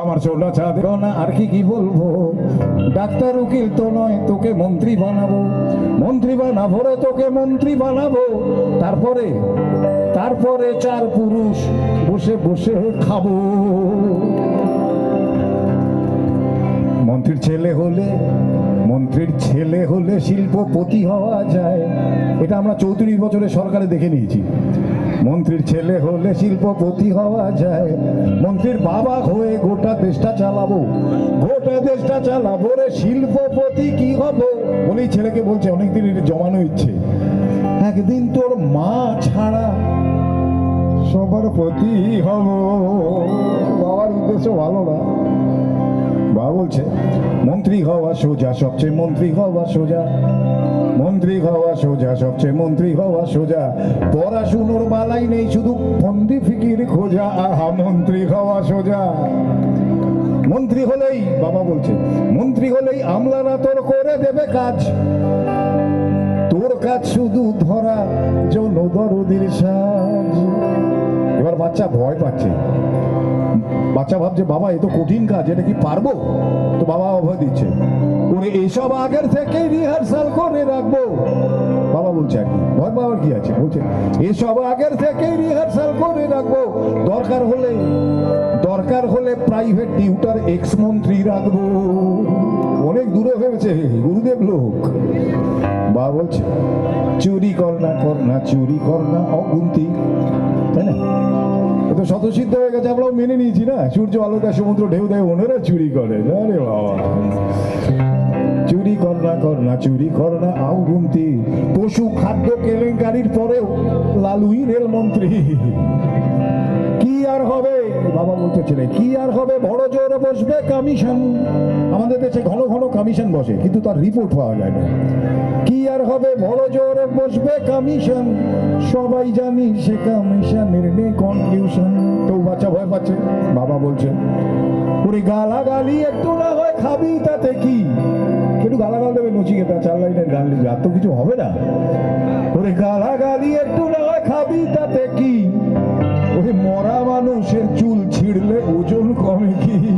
আমার চোলা চাঁদের না, আর কি কি বলব? ডাক্তার উকিল তো নয়, তোকে মন্ত্রী বানাবো। মন্ত্রী বানাবো রে, তোকে মন্ত্রী বানাবো। তারপরে তারপরে চার পুরুষ বসে বসে খাব। মন্ত্রীর ছেলে হলে, মন্ত্রীর ছেলে হলে শিল্পপতি হওয়া যায়। এটা আমরা চৌত্রিশ বছরের সরকারে দেখে নিয়েছি। মন্ত্রীর ছেলে হলে শিল্পপতি হওয়া যায়। মন্ত্রীর বাবা হয়ে চালাবো? গোটা দেশটা চালাবো রে শিল্পপতি, কি হব? বলেই ছেলেকে বলছে অনেকদিন এটা জমানো ইচ্ছে। একদিন তোর মা ছাড়া সবার প্রতি হব। বাবার উদ্দেশ্য ভালো না। বাবা বলছে, মন্ত্রী হওয়া সোজা, সবচেয়ে মন্ত্রী হওয়া সোজা। মন্ত্রী হওয়া সোজা, সবচেয়ে মন্ত্রী হওয়া সোজা। পড়াশুনোর বালাই নেই, শুধু ফন্দি ফিকির খোঁজা। আহা, মন্ত্রী হওয়া সোজা। মন্ত্রী হলেই বাবা বলছে, মন্ত্রী হলেই আমলারা তোর করে দেবে কাজ। তোর কাজ শুধু ধরা যৌন দরদির সাজ। এবার বাচ্চা ভয় পাচ্ছে। বাচ্চা ভাবছে, বাবা, এ তো কঠিন কাজ, এটা কি পারব? তো বাবা অভয় দিচ্ছে, ওরে, এসব আগের থেকেই রিহার্সাল করে রাখব। বাবা বলছে আর কি, ভয় পাওয়ার কি আছে? বলছে, এসব আগের থেকেই রিহার্সাল করে রাখব। দরকার হলে দরকার হলে প্রাইভেট টিউটার এক্স মন্ত্রী রাখব। অনেক দূরে ভেবেছে, গুরুদেব লোক। বাবা বলছে, চুরি কর না কর না, চুরি কর না, অগুন্তি। তাই না? তো হয়ে গেছে, আমরাও মেনে নিয়েছি না? সূর্য সমুদ্র, ঢেউ দেয় ওনারা চুরি করে। আরে বাবা। চুরি কর না কর না, চুরি কর না পশু খাদ্য কেলেঙ্কারির পরেও লালুই রেলমন্ত্রী। কি বাবা বলতে ছেলে, কি আর হবে? বড় জোরে বসবে কমিশন আমাদের দেশে ঘন ঘন কমিশন বসে, কিন্তু তার রিপোর্ট পাওয়া যায় না। কি আর হবে? বড় জোরে বসবে কমিশন সবাই জানি সে কমিশনের নেই কনক্লিউশন তো বাচ্চা ভয় পাচ্ছে, বাবা বলছে, ওরে গালাগালি একটু না হয় খাবি, তাতে কি? একটু গালাগাল দেবে, নচিকেতা, চার লাইনের গান লিখবে আর তো কিছু হবে না। তাতে কি ওরে মরা